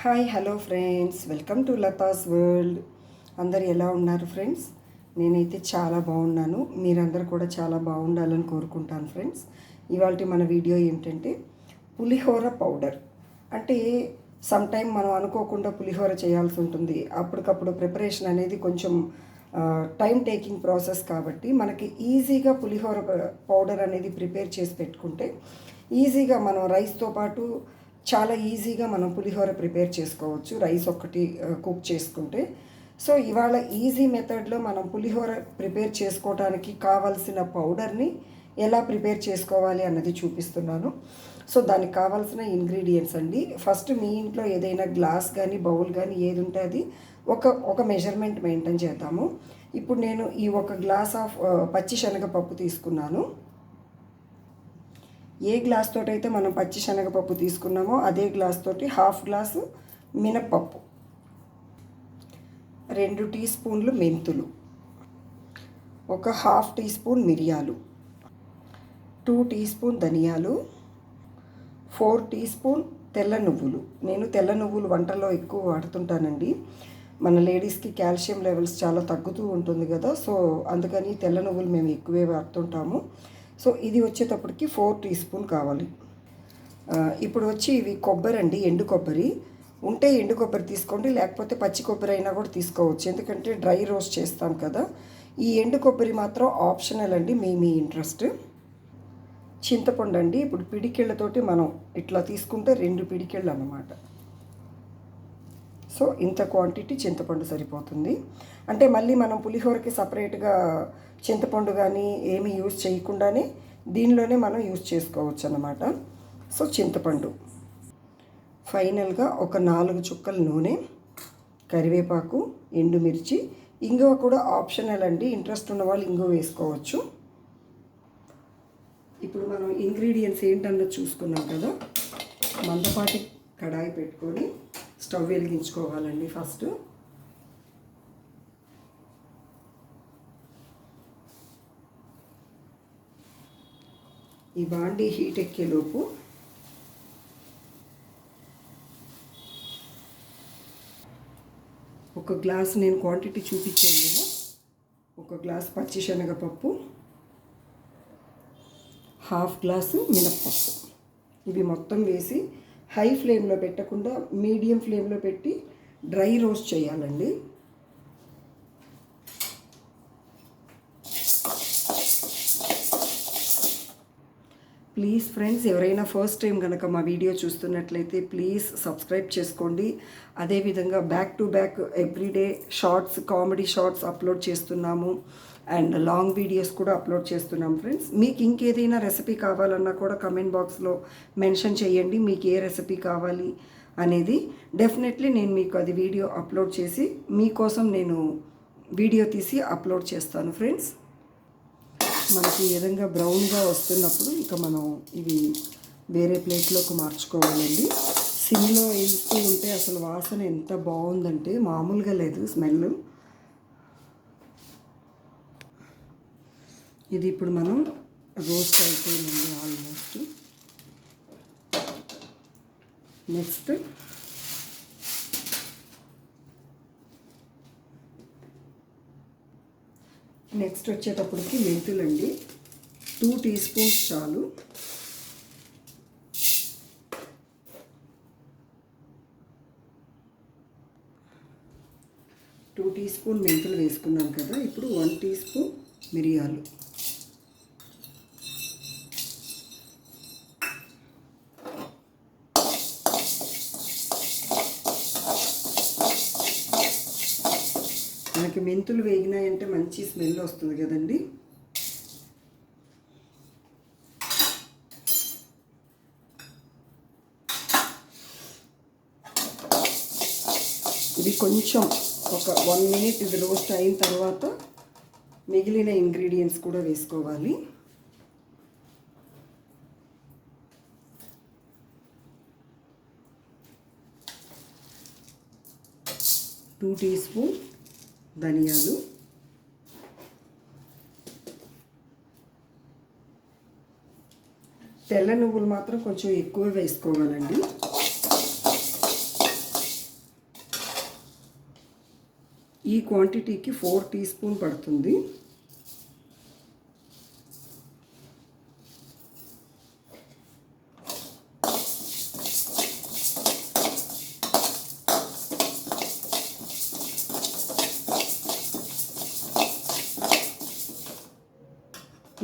Hi hello friends. Welcome to Latha's world. అందరు ఎలా ఉన్నారు ఫ్రెండ్స్? నేనైతే చాలా బాగున్నాను. మీరందరూ కూడా చాలా బాగుండాలని కోరుకుంటాను ఫ్రెండ్స్. ఇవాళ మన వీడియో ఏంటంటే పులిహోర పౌడర్. అంటే సమ్ టైం మనం అనుకోకుండా పులిహోర చేయాల్సి ఉంటుంది. అప్పటికప్పుడు ప్రిపరేషన్ అనేది కొంచెం టైం టేకింగ్ ప్రాసెస్ కాబట్టి మనకి ఈజీగా పులిహోర పౌడర్ అనేది ప్రిపేర్ చేసి పెట్టుకుంటే ఈజీగా మనం రైస్తో పాటు చాలా ఈజీగా మనం పులిహోర ప్రిపేర్ చేసుకోవచ్చు రైస్ ఒక్కటి కుక్ చేసుకుంటే. సో ఇవాళ ఈజీ మెథడ్లో మనం పులిహోర ప్రిపేర్ చేసుకోవడానికి కావాల్సిన పౌడర్ని ఎలా ప్రిపేర్ చేసుకోవాలి అన్నది చూపిస్తున్నాను. సో దానికి కావాల్సిన ఇంగ్రీడియంట్స్ అండి. ఫస్ట్ మీ ఇంట్లో ఏదైనా గ్లాస్ కానీ బౌల్ కానీ ఏది ఉంటే అది ఒక ఒక మెజర్మెంట్ మెయింటైన్ చేద్దాము. ఇప్పుడు నేను ఈ ఒక గ్లాస్ ఆఫ్ పచ్చి శనగపప్పు తీసుకున్నాను. ఏ గ్లాస్ తోటైతే అయితే మనం పచ్చి శనగపప్పు తీసుకున్నామో అదే గ్లాస్ తోటి హాఫ్ గ్లాసు మినప్పప్పు. రెండు టీ స్పూన్లు మెంతులు. ఒక హాఫ్ టీ స్పూన్ మిరియాలు. టూ టీ స్పూన్ ధనియాలు. ఫోర్ టీ స్పూన్ తెల్ల నువ్వులు. నేను తెల్ల నువ్వులు వంటలో ఎక్కువ వాడుతుంటానండి. మన లేడీస్కి కాల్షియం లెవెల్స్ చాలా తగ్గుతూ ఉంటుంది కదా సో అందుకని తెల్ల నువ్వులు మేము ఎక్కువే వాడుతుంటాము. సో ఇది వచ్చేటప్పటికి ఫోర్ టీ స్పూన్ కావాలి. ఇప్పుడు వచ్చి ఇవి కొబ్బరి అండి ఎండు కొబ్బరి. ఉంటే ఎండు కొబ్బరి తీసుకోండి లేకపోతే పచ్చి కొబ్బరి అయినా కూడా తీసుకోవచ్చు. ఎందుకంటే డ్రై రోస్ట్ చేస్తాం కదా. ఈ ఎండు కొబ్బరి మాత్రం ఆప్షనల్ అండి మీ మీ ఇంట్రెస్ట్. చింతపండు అండి ఇప్పుడు పిడికెళ్ళతోటి మనం ఇట్లా తీసుకుంటే రెండు పిడికిళ్ళు అన్నమాట సో ఇంత క్వాంటిటీ చింతపండు సరిపోతుంది. అంటే మళ్ళీ మనం పులిహోరకి సపరేట్గా చింతపండు కానీ ఏమీ యూజ్ చేయకుండానే దీనిలోనే మనం యూజ్ చేసుకోవచ్చు అన్నమాట సో చింతపండు. ఫైనల్గా ఒక నాలుగు చుక్కల నూనె కరివేపాకు ఎండుమిర్చి ఇంగువ కూడా ఆప్షనల్ అండి. ఇంట్రెస్ట్ ఉన్న వాళ్ళు ఇంగువ వేసుకోవచ్చు. ఇప్పుడు మనం ఇంగ్రీడియంట్స్ ఏంటన్నది చూసుకున్నాం కదా. మందపాటి కడాయి పెట్టుకొని స్టవ్ వెలిగించుకోవాలండి ఫస్ట్ ఈ బాండీ హీట్ ఎక్కేలోపు ఒక గ్లాస్ నేను క్వాంటిటీ చూపించాను కదా. ఒక గ్లాస్ పచ్చి శనగపప్పు. హాఫ్ గ్లాసు మినప్పప్పు. ఇవి మొత్తం వేసి హై ఫ్లేమ్లో పెట్టకుండా మీడియం ఫ్లేమ్లో పెట్టి డ్రై రోస్ట్ చేయాలండి. ప్లీజ్ ఫ్రెండ్స్ ఎవరైనా ఫస్ట్ టైం కనుక మా వీడియో చూస్తున్నట్లయితే ప్లీజ్ సబ్స్క్రైబ్ చేసుకోండి. అదేవిధంగా back to back everyday shorts comedy shorts upload చేస్తున్నాము. అండ్ లాంగ్ వీడియోస్ కూడా అప్లోడ్ చేస్తున్నాం ఫ్రెండ్స్. మీకు ఇంకేదైనా రెసిపీ కావాలన్నా కూడా కమెంట్ బాక్స్లో మెన్షన్ చేయండి మీకు ఏ రెసిపీ కావాలి అనేది. డెఫినెట్లీ నేను మీకు అది వీడియో అప్లోడ్ చేసి మీకోసం నేను వీడియో తీసి అప్లోడ్ చేస్తాను ఫ్రెండ్స్. మనకి ఈ విధంగా బ్రౌన్గా వస్తున్నప్పుడు ఇక మనం ఇవి వేరే ప్లేట్లోకి మార్చుకోవాలండి. సిమ్లో వేస్తూ ఉంటే అసలు వాసన ఎంత బాగుందంటే మామూలుగా లేదు స్మెల్. ఇది ఇప్పుడు మనం రోస్ట్ అయిపోయింది ఆల్మోస్ట్ నెక్స్ట్ నెక్స్ట్ వచ్చేటప్పటికి మెంతులండి. టూ టీ స్పూన్స్ చాలు. టూ టీ స్పూన్ మెంతులు వేసుకున్నాం కదా ఇప్పుడు వన్ టీ స్పూన్ మిరియాలు. మనకి మెంతులు వేగినాయంటే మంచి స్మెల్ వస్తుంది కదండి. ఇది కొంచెం ఒక వన్ మినిట్ ఇది రోస్ట్ అయిన తర్వాత మిగిలిన ఇంగ్రీడియంట్స్ కూడా వేసుకోవాలి. టూ టీ స్పూన్ ధనియాలు. తెల్ల నువ్వులు మాత్రం కొంచెం ఎక్కువ వేసుకోవాలండి. ఈ క్వాంటిటీకి ఫోర్ టీ స్పూన్ పడుతుంది.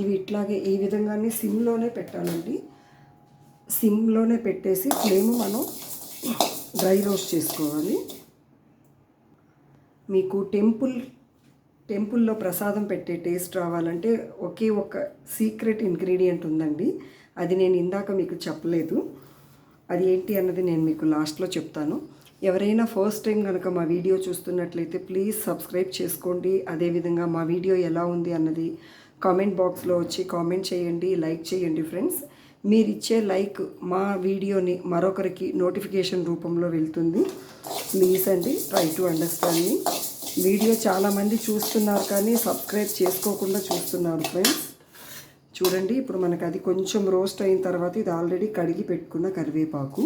ఇవి ఇట్లాగే ఈ విధంగానే సిమ్లోనే పెట్టాలండి. సిమ్లోనే పెట్టేసి ఫ్లేమ్ మనం డ్రై రోస్ట్ చేసుకోవాలి. మీకు టెంపుల్ టెంపుల్లో ప్రసాదం పెట్టే టేస్ట్ రావాలంటే ఒకే ఒక సీక్రెట్ ఇంగ్రీడియంట్ ఉందండి. అది నేను ఇందాక మీకు చెప్పలేదు. అది ఏంటి అన్నది నేను మీకు లాస్ట్లో చెప్తాను. ఎవరైనా ఫస్ట్ టైం కనుక మా వీడియో చూస్తున్నట్లయితే ప్లీజ్ సబ్స్క్రైబ్ చేసుకోండి. అదేవిధంగా మా వీడియో ఎలా ఉంది అన్నది కామెంట్ బాక్స్లో వచ్చి కామెంట్ చేయండి లైక్ చేయండి ఫ్రెండ్స్. మీరు ఇచ్చే లైక్ మా వీడియోని మరొకరికి నోటిఫికేషన్ రూపంలో వెళ్తుంది. ప్లీజ్ అండి try to understand me. Video చాలామంది చూస్తున్నారు కానీ సబ్స్క్రైబ్ చేసుకోకుండా చూస్తున్నారు ఫ్రెండ్స్. చూడండి ఇప్పుడు మనకు అది కొంచెం రోస్ట్ అయిన తర్వాత ఇది ఆల్రెడీ కడిగి పెట్టుకున్న కరివేపాకు.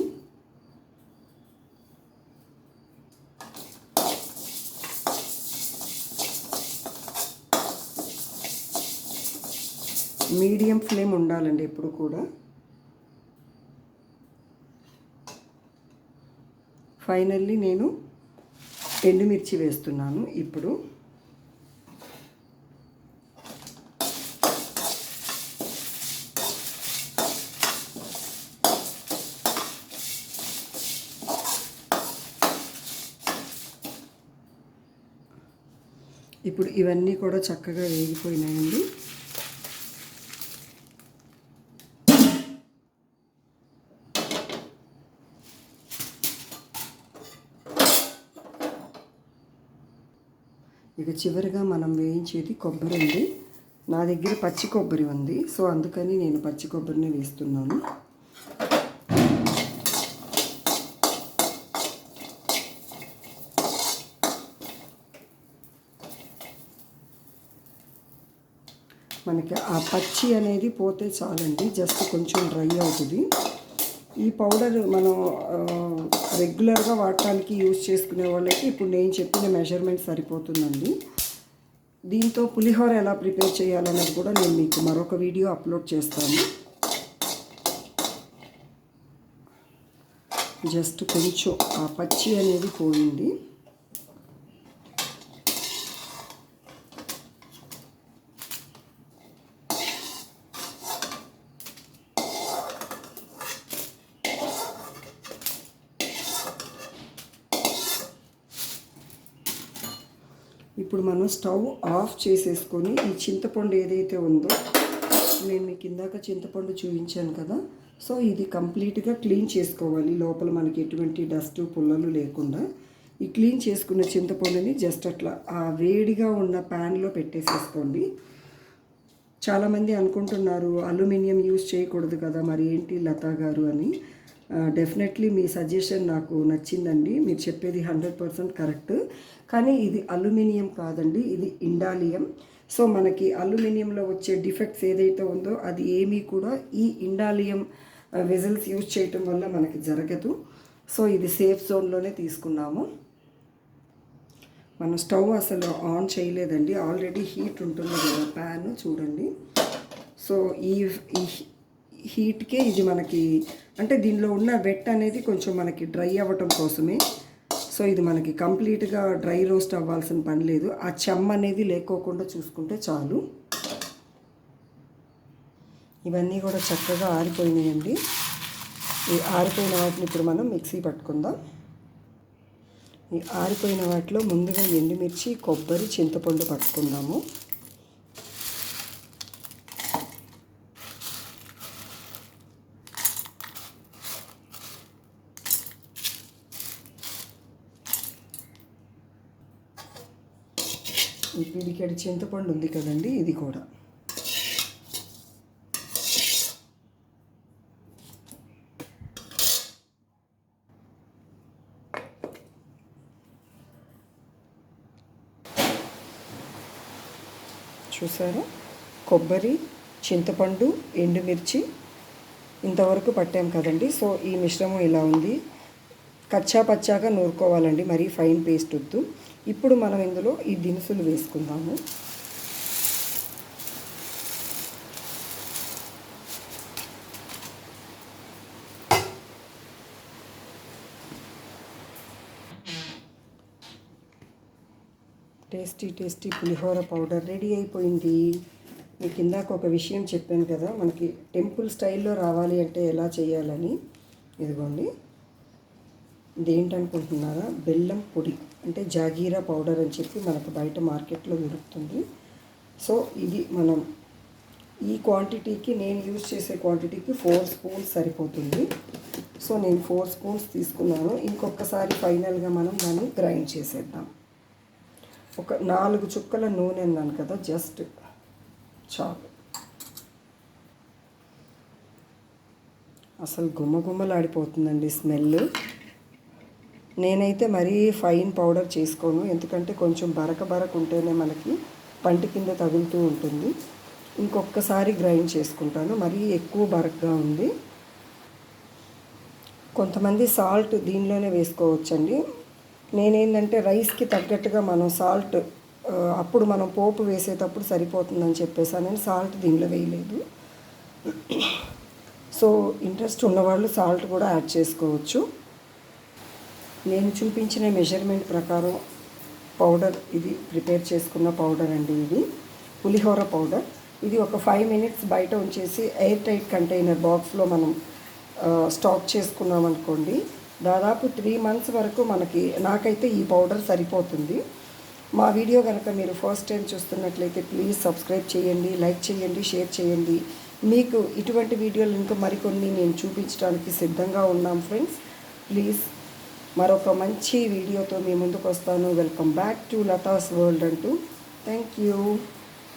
మీడియం ఫ్లేమ్ ఉండాలండి ఎప్పుడు కూడా. ఫైనల్లీ నేను ఎండుమిర్చి వేస్తున్నాను ఇప్పుడు. ఇప్పుడు ఇవన్నీ కూడా చక్కగా వేగిపోయినాయండి. ఇక చివరిగా మనం వేయించేది కొబ్బరి ఉంది నా దగ్గర పచ్చి కొబ్బరి ఉంది. సో అందుకని నేను పచ్చి కొబ్బరిని వేస్తున్నాను. మనకి ఆ పచ్చి అనేది పోతే చాలండి. జస్ట్ కొంచెం డ్రై అవుతుంది. ఈ పౌడర్ మనం రెగ్యులర్గా వాడటానికి యూజ్ చేసుకునే వాళ్ళకి ఇప్పుడు నేను చెప్పిన మెజర్మెంట్ సరిపోతుందండి. దీంతో పులిహోర ఎలా ప్రిపేర్ చేయాలనేది కూడా నేను మీకు మరొక వీడియో అప్లోడ్ చేస్తాను. జస్ట్ కొంచెం ఆ పచ్చి అనేది పోయింది. ఇప్పుడు మనం స్టవ్ ఆఫ్ చేసేసుకొని ఈ చింతపండు ఏదైతే ఉందో నేను మీకు ఇందాక చింతపండు చూపించాను కదా సో ఇది కంప్లీట్గా క్లీన్ చేసుకోవాలి. లోపల మనకి ఎటువంటి డస్ట్ పుల్లలు లేకుండా. ఈ క్లీన్ చేసుకున్న చింతపండుని జస్ట్ అట్లా ఆ వేడిగా ఉన్న ప్యాన్లో పెట్టేసేసుకోండి. చాలామంది అనుకుంటున్నారు అల్యూమినియం యూజ్ చేయకూడదు కదా మరి ఏంటి లతా గారు అని. డెఫినెట్లీ మీ సజెషన్ నాకు నచ్చిందండి. మీరు చెప్పేది హండ్రెడ్ పర్సెంట్ కరెక్ట్ కానీ ఇది అల్యూమినియం కాదండి ఇది ఇండాలియం. సో మనకి అల్యూమినియంలో వచ్చే డిఫెక్ట్స్ ఏదైతే ఉందో అది ఏమీ కూడా ఈ ఇండాలియం వెజల్స్ యూజ్ చేయటం వల్ల మనకి జరగదు. సో ఇది సేఫ్ జోన్లోనే తీసుకున్నాము. మనం స్టవ్ అసలు ఆన్ చేయలేదండి. ఆల్రెడీ హీట్ ఉంటుంది కదా ప్యాన్ చూడండి. సో ఈ ఈ హీట్కే ఇది మనకి అంటే దీనిలో ఉన్న వెట్ అనేది కొంచెం మనకి డ్రై అవ్వటం కోసమే. సో ఇది మనకి కంప్లీట్గా డ్రై రోస్ట్ అవ్వాల్సిన పని లేదు. ఆ చెమ్మ అనేది లేకోకుండా చూసుకుంటే చాలు. ఇవన్నీ కూడా చక్కగా ఆరిపోయినాయండి. ఈ ఆరిపోయిన వాటిని ఇప్పుడు మనం మిక్సీ పట్టుకుందాం. ఈ ఆరిపోయిన వాటిలో ముందుగా ఎండుమిర్చి కొబ్బరి చింతపండు పట్టుకుందాము. పిడికెడు చింతపండు ఉంది కదండి ఇది కూడా. చూసారా? కొబ్బరి చింతపండు ఎండుమిర్చి ఇంతవరకు పట్టాం కదండి. సో ఈ మిశ్రమం ఇలా ఉంది. కచ్చా పచ్చాగా నూరుకోవాలండి. మరీ ఫైన్ పేస్ట్ వద్దు. ఇప్పుడు మనం ఇందులో ఈ దినుసులు వేసుకుందాము. Tasty tasty pulihora powder ready అయిపోయింది. మీకు ఇందాక ఒక విషయం చెప్పాను కదా మనకి టెంపుల్ స్టైల్లో రావాలి అంటే ఎలా చేయాలని? ఇదిగోండి. ఇదేంటనుకుంటున్నారా? బెల్లం పొడి. అంటే జాగీరా పౌడర్ అని చెప్పి మనకు బయట మార్కెట్లో దొరుకుతుంది. సో ఇది మనం ఈ క్వాంటిటీకి నేను యూజ్ చేసే క్వాంటిటీకి ఫోర్ స్పూన్స్ సరిపోతుంది. సో నేను ఫోర్ స్పూన్స్ తీసుకున్నాను. ఇంకొకసారి ఫైనల్గా మనం దాన్ని గ్రైండ్ చేసేద్దాం. ఒక నాలుగు చుక్కల నూనె అన్నాను కదా జస్ట్ చాలు. అసలు గుమ్మగుమ్మలాడిపోతుందండి స్మెల్. నేనైతే మరీ ఫైన్ పౌడర్ చేసుకోను. ఎందుకంటే కొంచెం బరక బరక ఉంటేనే మనకి పంటి కింద తగులుతూ ఉంటుంది. ఇంకొకసారి గ్రైండ్ చేసుకుంటాను. మరీ ఎక్కువ బరకగా ఉంది. కొంతమంది సాల్ట్ దీనిలోనే వేసుకోవచ్చండి. నేనేంటంటే రైస్కి తగ్గట్టుగా మనం సాల్ట్ అప్పుడు మనం పోపు వేసేటప్పుడు సరిపోతుందని చెప్పేసానని సాల్ట్ దీనిలో వేయలేదు. సో ఇంట్రెస్ట్ ఉన్నవాళ్ళు సాల్ట్ కూడా యాడ్ చేసుకోవచ్చు. నేను చూపించిన మెజర్మెంట్ ప్రకారం పౌడర్ ఇది ప్రిపేర్ చేసుకున్న పౌడర్ అండి ఇది. పులిహోర పౌడర్ ఇది ఒక ఫైవ్ మినిట్స్ బయట ఉంచేసి ఎయిర్ టైట్ కంటైనర్ బాక్స్లో మనం స్టాక్ చేసుకున్నాం అనుకోండి దాదాపు త్రీ మంత్స్ వరకు మనకి నాకైతే ఈ పౌడర్ సరిపోతుంది. మా వీడియో కనుక మీరు ఫస్ట్ టైం చూస్తున్నట్లయితే ప్లీజ్ సబ్స్క్రైబ్ చేయండి లైక్ చేయండి షేర్ చేయండి. మీకు ఇటువంటి వీడియోలు ఇంకా మరికొన్ని నేను చూపించడానికి సిద్ధంగా ఉన్నాం ఫ్రెండ్స్ ప్లీజ్ మరొక మంచి వీడియోతో మీ ముందుకు వస్తాను. Welcome back to Latha's world అంటూ. Thank you